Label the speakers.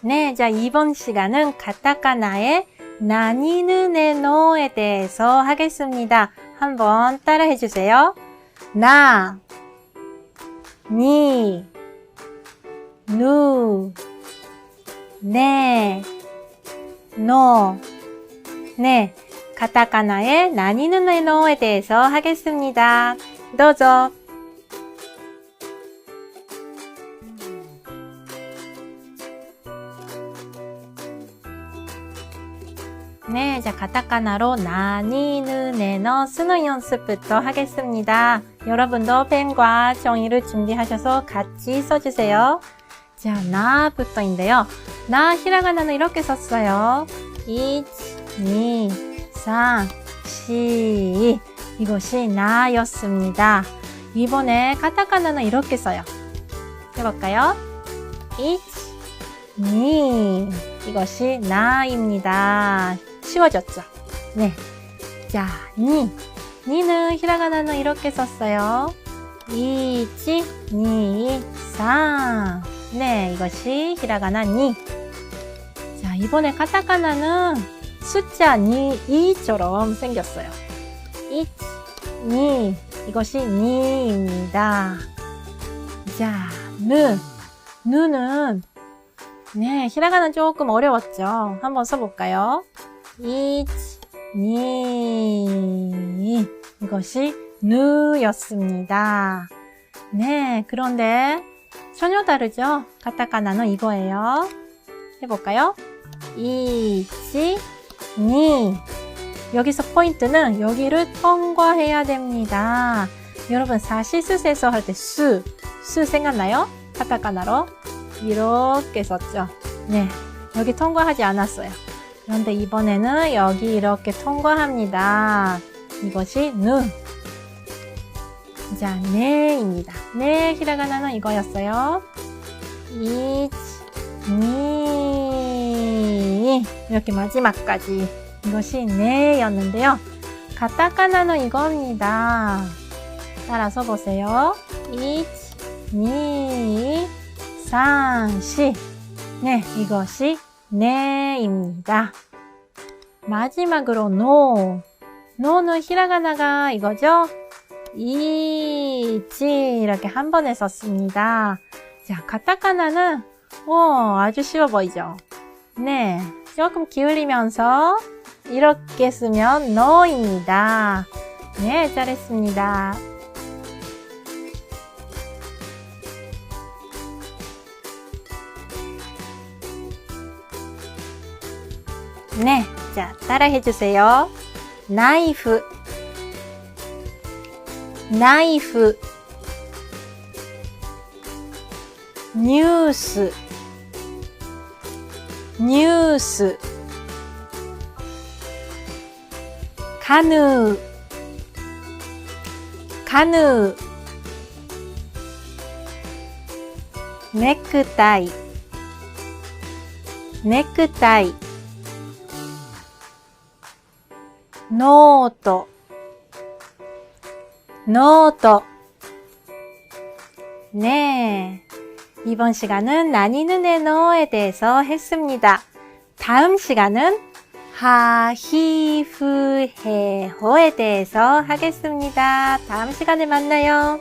Speaker 1: 네, 자, 이번 시간은 가타카나의 나니누네노에 대해서 하겠습니다. 한번 따라해 주세요. 나, 니, 누, 네, 노. 네, 가타카나의 나니누네노에 대해서 하겠습니다. どう 네, 자, 가타카나로 나니누네너 쓰는 연습부터 하겠습니다. 여러분도 펜과 종이를 준비하셔서 같이 써주세요. 자, 나부터인데요. 나 히라가나는 이렇게 썼어요. 1, 2, 3, 4. 이것이 나였습니다. 이번에 카타카나는 이렇게 써요. 해볼까요? 1, 2. 이것이 나입니다. 쉬워졌죠? 네. 자, 니. 니는 히라가나는 이렇게 썼어요. 1, 2, 3. 네, 이것이 히라가나 니. 자, 이번에 카타카나는 숫자 니, 2처럼 생겼어요. 1, 2. 이것이 니입니다. 자, 누. 누는 네, 히라가나 조금 어려웠죠. 한번 써볼까요? 1, 2. 이것이 누였습니다. 네, 그런데 전혀 다르죠? 카타카나는 이거예요. 해볼까요? 1, 2. 여기서 포인트는 여기를 통과해야 됩니다. 여러분 사시스에서 할 때 수, 수 생각나요? 카타카나로 이렇게 썼죠. 네, 여기 통과하지 않았어요. 그런데 이번에는 여기 이렇게 통과합니다. 이것이 누. 자, 네입니다. 네, 히라가나는 이거였어요. 1, 2, 이렇게 마지막까지 이것이 네였는데요. 가타카나는 이겁니다. 따라서 보세요. 1, 2, 3, 4. 네, 이것이 네입니다. 마지막으로 노. 노는 히라가나가 이거죠? 이치 이렇게 한 번에 썼습니다. 자, 가타카나는 오, 아주 쉬워 보이죠? 네, 조금 기울이면서 이렇게 쓰면 노입니다. 네, 잘했습니다. 네, 자, 따라해 주세요. 나이프, 나이프, 뉴스, 뉴스, 카누, 카누, 넥타이, 넥타이, 노트 노트 네. 이번 시간은 나니는 에너에 대해서 했습니다. 다음 시간은 하히프헤호에 대해서 하겠습니다. 다음 시간에 만나요.